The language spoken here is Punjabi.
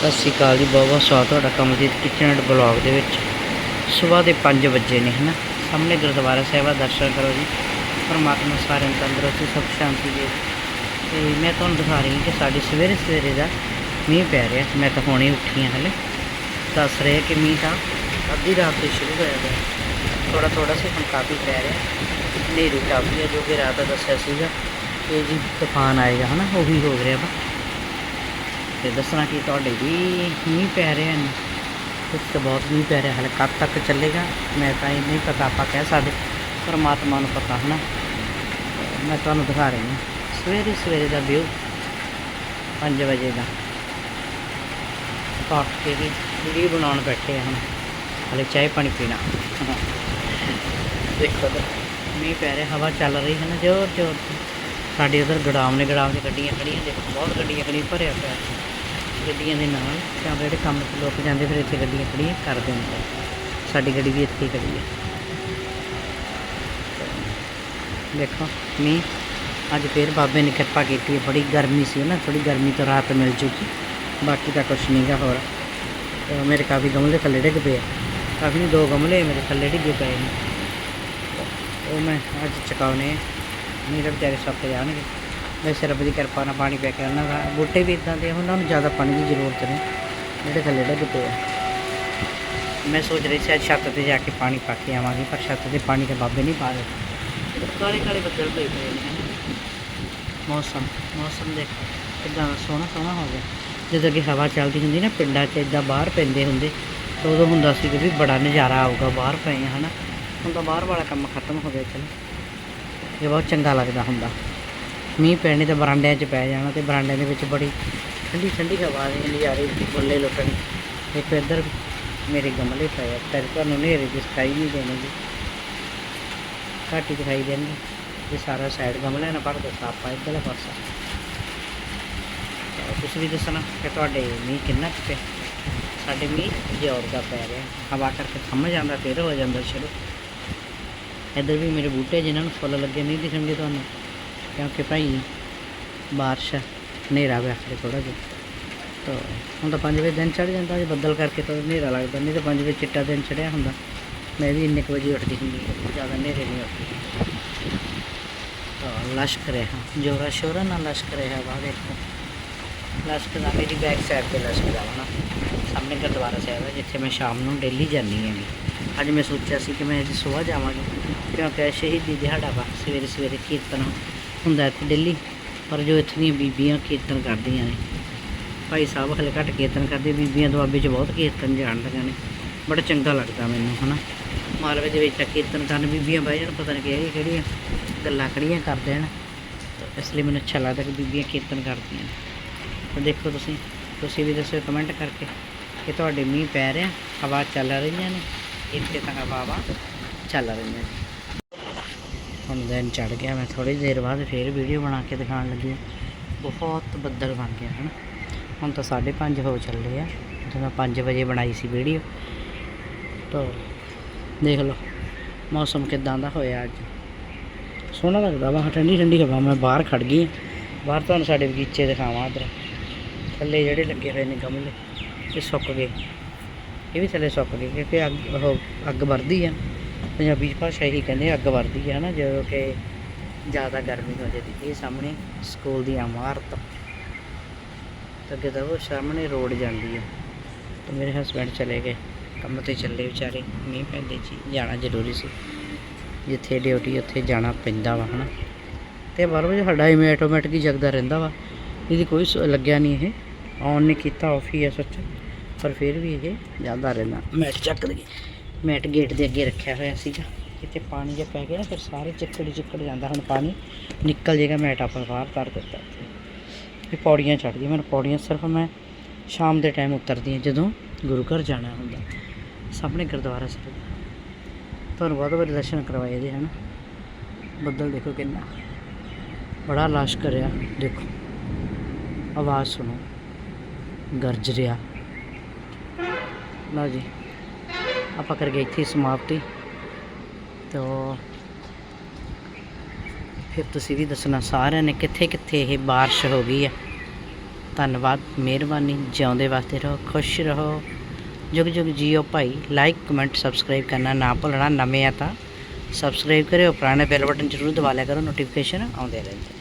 ਸਤਿ ਸ਼੍ਰੀ ਅਕਾਲ ਜੀ, ਬਹੁਤ ਬਹੁਤ ਸਵਾਗਤ ਤੁਹਾਡਾ ਕਮਲਜੀਤ ਕਿਚਨ ਐਂਡ ਬਲੌਗ ਦੇ ਵਿੱਚ। ਸਵੇਰ ਦੇ 5 ਵਜੇ ਨੇ, ਹਨਾ? ਸਾਹਮਣੇ ਗੁਰਦੁਆਰਾ ਸਾਹਿਬ ਦਾ ਦਰਸ਼ਨ ਕਰੋ ਜੀ। ਪਰਮਾਤਮਾ ਸਾਰਿਆਂ ਨੂੰ ਤੰਦਰੁਸਤੀ, ਸੁਖ, ਸ਼ਾਂਤੀ ਦੇ। ਤੇ ਮੈਂ ਤੁਹਾਨੂੰ ਦਿਖਾ ਰਹੀ ਹਾਂ ਕਿ ਸਾਡੇ ਸਵੇਰੇ ਸਵੇਰੇ ਦਾ ਮੀਂਹ ਪੈ ਰਿਹਾ। ਮੈਂ ਤਾਂ ਹੁਣੇ ਉੱਠੀ ਹਾਂ ਹਲੇ। ਦੱਸ ਰਿਹਾ ਕਿ ਮੀਂਹ ਤਾਂ ਅੱਧੀ ਰਾਤ ਤੋਂ ਸ਼ੁਰੂ ਹੋਇਆ ਗਿਆ ਥੋੜਾ ਥੋੜਾ ਸੀ ਹੁਣ ਕਾਫੀ ਪੈ ਰਿਹਾ। ਹਨੇਰੀ ਕਾਫੀ ਹੈ, ਜੋ ਕਿ ਰਾਤ ਦਾ ਦੱਸਿਆ ਸੀਗਾ। ਕਿ ਜੀ ਤੂਫਾਨ ਆਏਗਾ, ਹਨਾ? ਉਹ ਵੀ ਹੋ ਰਿਹਾ ਵਾ। ਤੇ ਦੱਸਣਾ ਕਿ ਤੁਹਾਡੇ ਵੀ ਮੀਂਹ ਪੈ ਰਿਹਾ ਨੇ ਕੁਝ ਤਾਂ ਬਹੁਤ ਮੀਂਹ ਪੈ ਰਿਹਾ, ਹਾਲੇ ਕਦ ਤੱਕ ਚੱਲੇਗਾ? ਮੈਂ ਤਾਂ ਇਹ ਨਹੀਂ ਪਤਾ, ਆਪਾਂ ਕਹਿ ਸਕਦੇ ਪਰਮਾਤਮਾ ਨੂੰ ਪਤਾ, ਹਨਾ? ਤੇ ਮੈਂ ਤੁਹਾਨੂੰ ਦਿਖਾ ਰਹੀ ਹਾਂ। ਸਵੇਰੇ ਸਵੇਰੇ ਦਾ ਵਿਊ 5 ਵਜੇ ਦਾ। ਆਪਾਂ ਉੱਠ ਕੇ ਵੀ ਵੀਡੀਓ ਬਣਾਉਣ ਬੈਠੇ ਹਾਂ ਹੁਣ ਹਾਲੇ ਚਾਹ ਪਾਣੀ ਪੀਣਾ। ਦੇਖੋ ਤਾਂ ਮੀਂਹ ਪੈ ਰਿਹਾ, ਹਵਾ ਚੱਲ ਰਹੀ ਹੈ ਨਾ ਜ਼ੋਰ ਜ਼ੋਰ ਦੀ ਸਾਡੇ ਉਧਰ ਗੜਾਮ ਨੇ ਗੜਾਮ 'ਚ ਗੱਡੀਆਂ ਖੜੀਆਂ ਦੇਖੋ, ਬਹੁਤ ਗੱਡੀਆਂ ਖੜੀਆਂ ਭਰਿਆ ਪਿਆ। ਗੱਡੀਆਂ ਦੇ ਨਾਲ, ਜਾਂ ਜਿਹੜੇ ਕੰਮ ਤੇ ਲੋਕ ਜਾਂਦੇ, ਫਿਰ ਇੱਥੇ ਗੱਡੀਆਂ ਖੜੀਆਂ ਕਰ ਦਿੰਦੇ। ਸਾਡੀ ਗੱਡੀ ਵੀ ਇੱਥੇ ਹੀ ਖੜੀ ਹੈ। ਦੇਖੋ, ਮੀਂਹ ਅੱਜ ਫੇਰ ਬਾਬੇ ਨੇ ਕਿਰਪਾ ਕੀਤੀ ਹੈ। ਬੜੀ ਗਰਮੀ ਸੀ ਨਾ ਥੋੜੀ ਗਰਮੀ ਤੋਂ ਰਾਹਤ ਮਿਲ ਜੂਗੀ। ਬਾਕੀ ਤਾਂ ਕੁਛ ਨਹੀਂਗਾ ਹੋਰ। ਮੇਰੇ ਕਾਫੀ ਗਮਲੇ ਥੱਲੇ ਡਿੱਗ ਪਏ ਕਾਫੀ ਦੋ ਗਮਲੇ ਮੇਰੇ ਥੱਲੇ ਡਿੱਗੇ ਪਏ ਨੇ। ਉਹ ਮੈਂ ਅੱਜ ਚਕਾਉਣੇ ਆ। ਨਹੀਂ ਤਾਂ ਵਿਚਾਰੇ ਸੁੱਕ ਜਾਣਗੇ। ਵੈਸੇ ਰੱਬ ਦੀ ਕਿਰਪਾ ਨਾਲ ਪਾਣੀ ਪੈ ਕੇ ਉਹਨਾਂ ਦਾ ਬੂਟੇ ਵੀ ਇਦਾਂ ਦੇ ਉਹਨਾਂ ਨੂੰ ਜ਼ਿਆਦਾ ਪਾਣੀ ਦੀ ਜ਼ਰੂਰਤ ਨਹੀਂ ਜਿਹੜੇ ਥੱਲੇ ਡਿੱਗ ਪਏ ਆ। ਮੈਂ ਸੋਚ ਰਹੀ ਸੀ ਅੱਜ ਛੱਤ ਤੇ ਜਾ ਕੇ ਪਾਣੀ ਪਾ ਕੇ ਆਵਾਂਗੀ ਪਰ ਛੱਤ ਤੇ ਪਾਣੀ ਤਾਂ ਬਾਬੇ ਨਹੀਂ ਪਾ ਰਹੇ। ਕਾਲੇ ਕਾਲੇ ਬੱਦਲ ਪਏ ਪਏ ਨੇ। ਮੌਸਮ ਮੌਸਮ ਦੇਖ ਕਿੰਨਾ ਸੋਹਣਾ ਸੋਹਣਾ ਹੋ ਗਿਆ। ਜਦੋਂ ਕਿ ਹਵਾ ਚੱਲਦੀ ਹੁੰਦੀ ਨਾ ਪਿੰਡਾਂ 'ਚ ਇਦਾਂ ਬਾਹਰ ਪੈਂਦੇ ਹੁੰਦੇ ਤਾਂ ਉਦੋਂ ਹੁੰਦਾ ਸੀ ਕਿ ਵੀ ਬੜਾ ਨਜ਼ਾਰਾ ਆਊਗਾ ਬਾਹਰ ਪਏ ਹਨਾ। ਹੁਣ ਤਾਂ ਬਾਹਰ ਵਾਲਾ ਕੰਮ ਖਤਮ ਹੋ ਗਿਆ ਚਲੋ। ਇਹ ਬਹੁਤ ਚੰਗਾ ਲੱਗਦਾ ਹੁੰਦਾ। ਮੀਂਹ ਪੈਣੇ ਤਾਂ ਬਰਾਂਡਿਆਂ 'ਚ ਪੈ ਜਾਣਾ ਤੇ ਬਰਾਂਡਿਆਂ ਦੇ ਵਿੱਚ ਬੜੀ ਠੰਡੀ ਠੰਡੀ ਹਵਾ ਦੇ ਨਜ਼ਾਰੇ ਬੁੱਲੇ ਲੁੱਟਣੇ। ਦੇਖੋ ਇੱਧਰ ਮੇਰੇ ਗਮਲੇ ਪਏ ਆ, ਪਰ ਤੁਹਾਨੂੰ ਹਨੇਰੇ 'ਚ ਸਕਾਈ ਨਹੀਂ ਦੇਣਗੇ। ਘੱਟ ਹੀ ਦਿਖਾਈ ਦੇਣਗੇ। ਇਹ ਸਾਰਾ ਸਾਈਡ ਗਮਲਿਆਂ ਨਾਲ ਭਰ ਦਿੱਤਾ ਆਪਾਂ ਇੱਧਰਲਾ ਪਾਸਾ। ਤਾਂ ਤੁਸੀਂ ਵੀ ਦੱਸਣਾ ਕਿ ਤੁਹਾਡੇ ਮੀਂਹ ਕਿੰਨਾ ਕੁ ਸਾਡੇ ਮੀਂਹ ਜ਼ੋਰ ਦਾ ਪੈ ਰਿਹਾ। ਹਵਾ ਕਰਕੇ ਥੰਮ ਜਾਂਦਾ, ਫਿਰ ਹੋ ਜਾਂਦਾ ਸ਼ੁਰੂ। ਇੱਧਰ ਵੀ ਮੇਰੇ ਬੂਟੇ ਜਿਨ੍ਹਾਂ ਨੂੰ ਫੁੱਲ ਲੱਗੇ ਨਹੀਂ ਦਿਖਣਗੇ ਤੁਹਾਨੂੰ। ਕਿਉਂਕਿ ਭਾਈ ਬਾਰਿਸ਼ ਹਨੇਰਾ ਵੇ ਆਖਰੇ ਥੋੜਾ ਜਿਹਾ ਤਾਂ ਹੁਣ ਤਾਂ 5 ਵਜੇ ਦਿਨ ਚੜ ਜਾਂਦਾ, ਜੇ ਬੱਦਲ ਕਰਕੇ ਤਾਂ ਹਨੇਰਾ ਲੱਗਦਾ, ਨਹੀਂ ਤਾਂ 5 ਵਜੇ ਚਿੱਟਾ ਦਿਨ ਚੜਿਆ ਹੁੰਦਾ। ਮੈਂ ਵੀ ਇੰਨੇ ਕੁ ਵਜੇ ਉੱਠਦੀ ਹੁੰਦੀ ਜ਼ਿਆਦਾ ਹਨੇਰੇ ਨਹੀਂ ਉੱਠਦੀ ਤਾਂ ਲਸ਼ਕ ਰਿਹਾ, ਜੋਰਾ ਸ਼ੋਰਾ ਨਾਲ ਲਸ਼ਕ ਰਿਹਾ ਵਾ ਦੇਖੋ ਲਸ਼ਕ ਦਾ ਮੇਰੀ ਬੈਕ ਸਾਈਡ ਤੇ ਲਸ਼ਕ ਦਾ ਵਾ ਨਾ। ਸਾਹਮਣੇ ਗੁਰਦੁਆਰਾ ਸਾਹਿਬ ਹੈ, ਜਿੱਥੇ ਮੈਂ ਸ਼ਾਮ ਨੂੰ ਡੇਲੀ ਜਾਂਦੀ ਹਾਂ ਅੱਜ ਮੈਂ ਸੋਚਿਆ ਸੀ ਕਿ ਮੈਂ ਅੱਜ ਸਵੇਰ ਜਾਵਾਂਗੀ, ਕਿਉਂਕਿ ਸ਼ਹੀਦੀ ਦਿਹਾੜਾ ਵਾ ਸਵੇਰੇ ਸਵੇਰੇ ਕੀਰਤਨ ਹੁੰਦਾ ਇੱਥੇ ਡੇਲੀ। ਪਰ ਜੋ ਇੱਥੇ ਦੀਆਂ ਬੀਬੀਆਂ ਕੀਰਤਨ ਕਰਦੀਆਂ ਨੇ, ਭਾਈ ਸਾਹਿਬ ਹਲੇ ਘੱਟ ਕੀਰਤਨ ਕਰਦੇ, ਬੀਬੀਆਂ ਦੁਆਬੇ 'ਚ ਬਹੁਤ ਕੀਰਤਨ ਜਾਣਦੀਆਂ ਨੇ। ਬੜਾ ਚੰਗਾ ਲੱਗਦਾ ਮੈਨੂੰ, ਹਨਾ। ਮਾਲਵੇ ਦੇ ਵਿੱਚ ਤਾਂ ਕੀਰਤਨ ਕਰਨ, ਬੀਬੀਆਂ ਬਹਿ ਜਾਣ ਪਤਾ ਨਹੀਂ ਕਿਹੜੀ ਕਿਹੜੀਆਂ ਗੱਲਾਂ ਖੜੀਆਂ ਕਰਦੇ ਹਨ। ਇਸ ਲਈ ਮੈਨੂੰ ਅੱਛਾ ਲੱਗਦਾ ਕਿ ਬੀਬੀਆਂ ਕੀਰਤਨ ਕਰਦੀਆਂ ਨੇ। ਦੇਖੋ ਤੁਸੀਂ ਤੁਸੀਂ ਵੀ ਦੱਸੋ ਕਮੈਂਟ ਕਰਕੇ ਕਿ ਤੁਹਾਡੇ ਮੀਂਹ ਪੈ ਰਿਹਾ, ਹਵਾ ਚੱਲ ਰਹੀਆਂ ਨੇ। ਇੱਥੇ ਤਾਂ ਹਵਾਵਾਂ ਚੱਲ ਰਹੀਆਂ ਨੇ। ਹੁਣ ਦਿਨ ਚੜ ਗਿਆ, ਮੈਂ ਥੋੜੀ ਦੇਰ ਬਾਅਦ ਫੇਰ ਵੀਡੀਓ ਬਣਾ ਕੇ ਦਿਖਾਉਣ ਲੱਗੀ ਬਹੁਤ ਬੱਦਲ ਬਣ ਗਿਆ, ਹਨ। ਹੁਣ ਤਾਂ 5:30 ਹੋ ਚੱਲੇ ਆ। ਜਦੋਂ ਮੈਂ 5 ਵਜੇ ਬਣਾਈ ਸੀ ਵੀਡੀਓ ਤਾਂ ਦੇਖ ਲਓ, ਮੌਸਮ ਕਿਦਾਂ ਦਾ ਹੋਇਆ ਅੱਜ। ਸੋਹਣਾ ਲੱਗਦਾ ਵਾ, ਠੰਡੀ ਠੰਡੀ ਹਵਾ, ਮੈਂ ਬਾਹਰ ਖੜ ਗਈ ਬਾਹਰ ਤੁਹਾਨੂੰ ਸਾਡੇ ਬਗੀਚੇ ਦਿਖਾਵਾਂ ਇੱਧਰ। ਥੱਲੇ ਜਿਹੜੇ ਲੱਗੇ ਹੋਏ ਨੇ ਗਮਲੇ, ਇਹ ਸੁੱਕ ਗਏ। ਇਹ ਵੀ ਥੱਲੇ ਸੁੱਕ ਗਏ, ਕਿਉਂਕਿ ਅੱਗ ਉਹ ਅੱਗ ਵਰਦੀ ਆ। ਪੰਜਾਬੀ ਭਾਸ਼ਾ ਹੀ ਕਹਿੰਦੇ ਅੱਗ ਵਰਦੀ ਹੈ ਨਾ, ਜਦੋਂ ਕਿ ਜ਼ਿਆਦਾ ਗਰਮੀ ਹੋ ਜਾਂਦੀ ਇਹ ਸਾਹਮਣੇ ਸਕੂਲ ਦੀ ਇਮਾਰਤ। ਅੱਗੇ ਤਾਂ ਉਹ ਸਾਹਮਣੇ ਰੋਡ ਜਾਂਦੀ ਆ। ਤੇ ਮੇਰੇ ਹਸਬੰਡ ਚਲੇ ਗਏ, ਕੰਮ ਤੇ ਚੱਲੇ ਵਿਚਾਰੇ, ਮੀਂਹ ਪੈਂਦੇ ਜੀ, ਜਾਣਾ ਜ਼ਰੂਰੀ ਸੀ। ਜਿੱਥੇ ਡਿਊਟੀ ਉੱਥੇ ਜਾਣਾ ਪੈਂਦਾ ਵਾ, ਹਨਾ। ਤੇ ਬਾਰ ਵਜੇ ਸਾਡਾ ਇਵੇਂ ਆਟੋਮੈਟਿਕ ਹੀ ਜਗਦਾ ਰਹਿੰਦਾ ਵਾ। ਇਹਦੀ ਕੋਈ ਸ- ਲੱਗਿਆ ਨਹੀਂ ਇਹ। ਔਨ ਨਹੀਂ ਕੀਤਾ ਆਫ ਹੀ ਹੈ ਸੱਚ। ਪਰ ਫਿਰ ਵੀ ਇਹ ਜਾਂਦਾ ਰਹਿੰਦਾ। ਮੈਂ ਚੱਕ ਦਈਏ। ਮੈਟ ਗੇਟ ਦੇ ਅੱਗੇ ਰੱਖਿਆ ਹੋਇਆ ਸੀਗਾ। ਕਿਤੇ ਪਾਣੀ ਜੇ ਪੈ ਗਿਆ ਨਾ, ਫਿਰ ਸਾਰੇ ਚਿੱਕੜ ਹੀ ਚਿੱਕੜ ਜਾਂਦਾ ਹੁਣ ਪਾਣੀ। ਨਿਕਲ ਜਾਏਗਾ ਮੈਟ ਆਪਾਂ ਬਾਹਰ ਕਰ ਦਿੱਤਾ। ਇੱਥੇ ਇਹ ਪੌੜੀਆਂ ਚੜ੍ਹਦੀ ਮੈਨੂੰ ਪੌੜੀਆਂ ਸਿਰਫ ਮੈਂ ਸ਼ਾਮ ਦੇ ਟਾਈਮ ਉਤਰਦੀ ਹਾਂ, ਜਦੋਂ ਗੁਰੂ ਘਰ ਜਾਣਾ ਹੁੰਦਾ। ਸਾਹਮਣੇ ਗੁਰਦੁਆਰਾ ਸਾਹਿਬ। ਤੁਹਾਨੂੰ ਬਹੁਤ ਵਾਰੀ ਦਰਸ਼ਨ ਕਰਵਾਏ ਇਹਦੇ, ਹਨ? ਬੱਦਲ ਦੇਖੋ ਕਿੰਨਾ। ਬੜਾ ਲਾਸ਼ ਕਰਿਆ ਦੇਖੋ। ਆਵਾਜ਼ ਸੁਣੋ। ਗਰਜ ਰਿਹਾ। ਲਓ ਜੀ। ਆਪਾਂ ਕਰ ਗਏ ਇੱਥੇ ਹੀ ਸਮਾਪਤੀ। ਤੋ ਫਿਰ ਤੁਸੀਂ ਵੀ ਦੱਸਣਾ ਸਾਰਿਆਂ ਨੇ ਕਿੱਥੇ ਕਿੱਥੇ ਇਹ ਬਾਰਿਸ਼ ਹੋ ਗਈ ਹੈ। ਧੰਨਵਾਦ, ਮਿਹਰਬਾਨੀ, ਜਿਉਂਦੇ ਵਾਸਤੇ ਰਹੋ, ਖੁਸ਼ ਰਹੋ। ਜੁਗ ਜੁਗ ਜੀਓ ਭਾਈ ਲਾਈਕ ਕਮੈਂਟ ਸਬਸਕ੍ਰਾਈਬ ਕਰਨਾ ਨਾ ਭੁੱਲਣਾ। ਨਵੇਂ ਆ ਤਾਂ ਸਬਸਕ੍ਰਾਈਬ ਕਰਿਓ, ਪੁਰਾਣੇ ਬੈਲ ਬਟਨ ਜ਼ਰੂਰ ਦਬਾ ਲਿਆ ਕਰੋ ਨੋਟੀਫਿਕੇਸ਼ਨ ਆਉਂਦੇ ਰਹਿੰਦੇ।